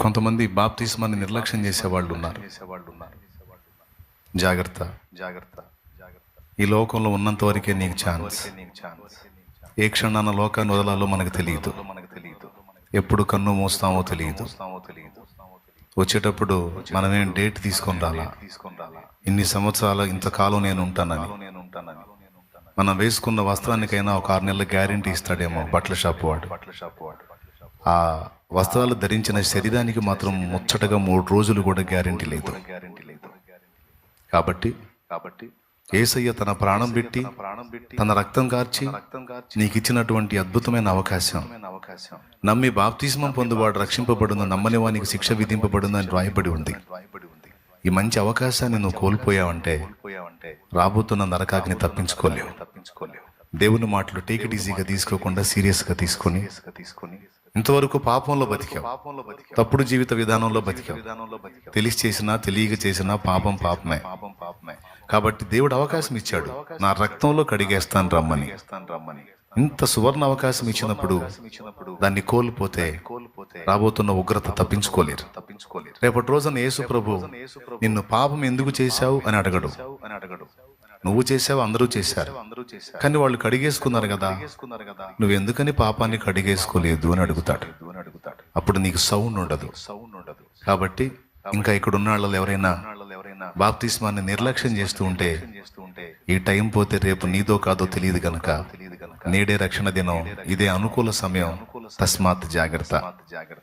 కొంతమంది బాప్తిస్మాన్ని నిర్లక్ష్యం చేసేవాళ్ళు ఉన్నారు. జాగ్రత్త. జాగ్రత్త జాగ్రత్త ఈ లోకంలో ఉన్నంత వరకే నీకు ఛాన్స్. నీకు ఏ క్షణాన లోకాన్ని వదలాలో మనకు తెలియదు. మనకు తెలియదు ఎప్పుడు కన్ను మూస్తామో తెలియదు. వస్తామో తెలియదు వచ్చేటప్పుడు మనమేం డేట్ తీసుకొని రాలా. తీసుకొని ఇన్ని సంవత్సరాల ఇంతకాలం నేను ఉంటానని. నేను మనం వేసుకున్న వస్త్రానికైనా ఒక ఆరు నెలల గ్యారంటీ ఇస్తాడేమో బట్టల షాప్ వాడు బట్టల షాప్ వాడు. ఆ వస్త్రాలు ధరించిన శరీరానికి మాత్రం ముచ్చటగా మూడు రోజులు కూడా గ్యారంటీ లేదు. గ్యారెంటీ లేదు కాబట్టి కాబట్టి ఏసయ్య తన ప్రాణం పెట్టి ప్రాణం పెట్టి తన రక్తం కార్చి రక్తం నీకు ఇచ్చినటువంటి అద్భుతమైన అవకాశం. అవకాశం నమ్మి బాప్తిస్మం పొందువాడు రక్షింపబడును నమ్మని వానికి శిక్ష విధింపబడునని రాయబడి ఉంది. ఉంది ఈ మంచి అవకాశాన్ని నువ్వు కోల్పోయావంటే పోయావంటే రాబోతున్న నరకాగ్ని తప్పించుకోలేవు. తప్పించుకోలేవు దేవుని మాటలు టేక్ ఈజీగా తీసుకోకుండా సీరియస్గా తీసుకొని తీసుకొని ఇంతవరకు పాపంలో బతికి. తప్పుడు జీవిత విధానంలో బతికి. తెలిసి చేసినా తెలియక చేసినా పాపం పాపమే. పాపం పాపమే. కాబట్టి దేవుడు అవకాశం ఇచ్చాడు. నా రక్తంలో కడిగేస్తాను రమ్మని. ఇంత సువర్ణ అవకాశం ఇచ్చినప్పుడు దాన్ని కోల్పోతే కోల్పోతే రాబోతున్న ఉగ్రత తప్పించుకోలేరు. తప్పించుకోలేరు. రేపటి రోజున యేసు ప్రభు నిన్ను పాపం ఎందుకు చేశావు అని అడగడు. అని అడగడు. నువ్వు చేసావు అందరూ చేశారు. అందరూ చేశారు కానీ వాళ్ళు కడిగేసుకున్నారు కదా. కదా నువ్వు ఎందుకని పాపాన్ని కడిగేసుకోలేదు అని అడుగుతాడు. అడుగుతాడు అప్పుడు నీకు సౌండ్ ఉండదు. సౌండ్ ఉండదు కాబట్టి ఇంకా ఇక్కడ ఉన్న వాళ్ళు ఎవరైనా వాళ్ళు ఎవరైనా బాప్తిస్మాన్ని నిర్లక్ష్యం చేస్తూ ఉంటే చేస్తూ ఉంటే ఈ టైం పోతే రేపు నీదో కాదో తెలియదు గనక కనుక నేడే రక్షణ దినం ఇదే అనుకూల సమయం తస్మాత్ జాగ్రత్త జాగ్రత్త.